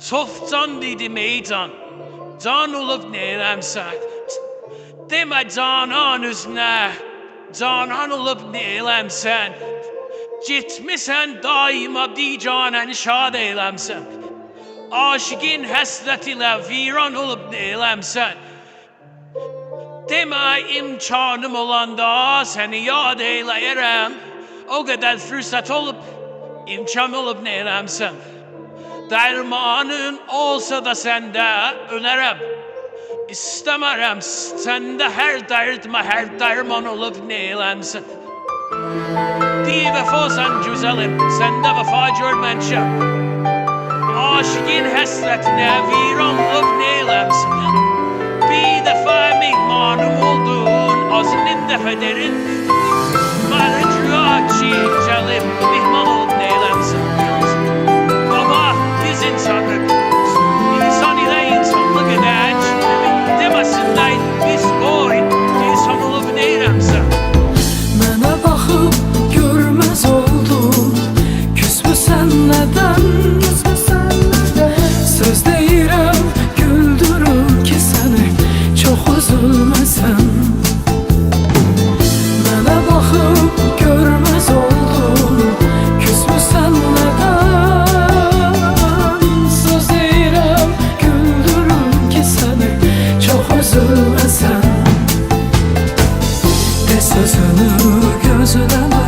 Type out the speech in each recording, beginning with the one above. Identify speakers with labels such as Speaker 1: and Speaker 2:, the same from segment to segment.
Speaker 1: Tufton di Maidon. Don olub ne'r amser. Dim a don onus na. Don onolub ne'r amser. Gitmisen daim abdi can en şad eylemsen. Aşıgin hesret ile viran olup neylemsen. Deme imkanım olanda seni yad eyleyerem. O kadar fırsat olup imkan olup neylemsen.'' Dərmanın olsa da səndə önərəm İstəmərəm səndə hər dərdmə hər dərman olub neyləmsən Di vəfasan güzəlim, səndə vəfa görmənşəm Aşıkın həsrətinə viran olub neyləmsən Bir dəfə mehmanım oldun, azının dəfə derin Mənə güya ki, gəlib mehman olub
Speaker 2: Sözünü gözden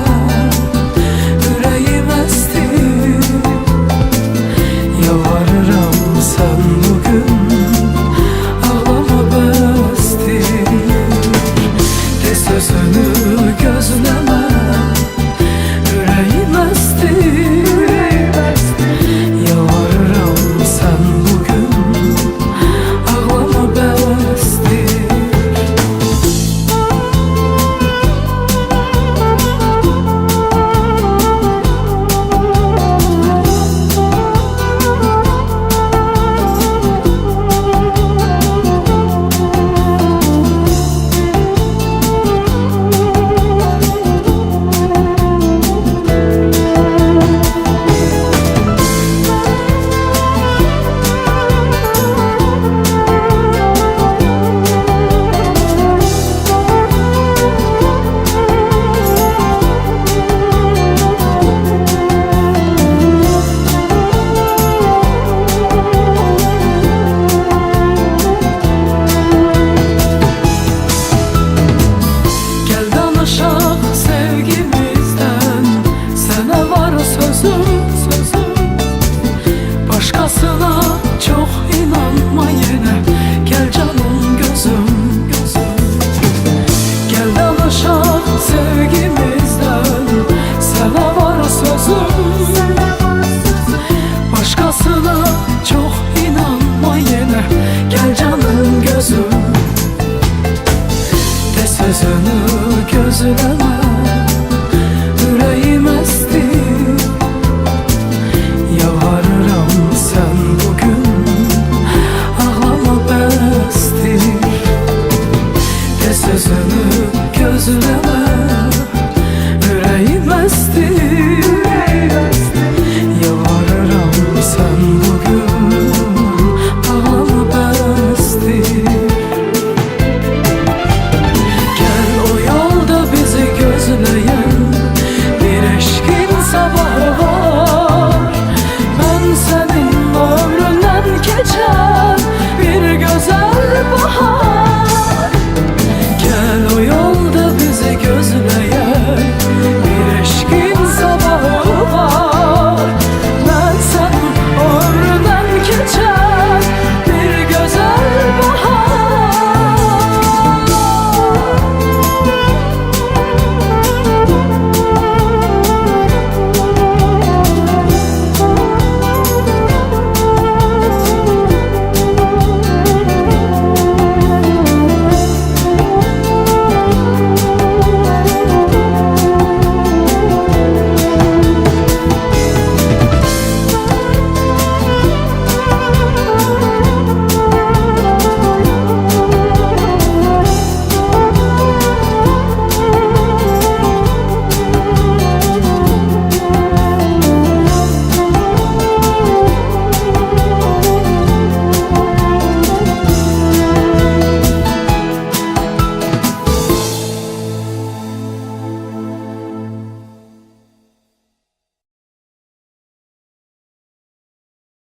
Speaker 2: Başkasına çok inanma Gel canım gözüm gözüm. Gel danışalım sözünü gözleme. Yüreğim esti. Yalvarırım sen bugün.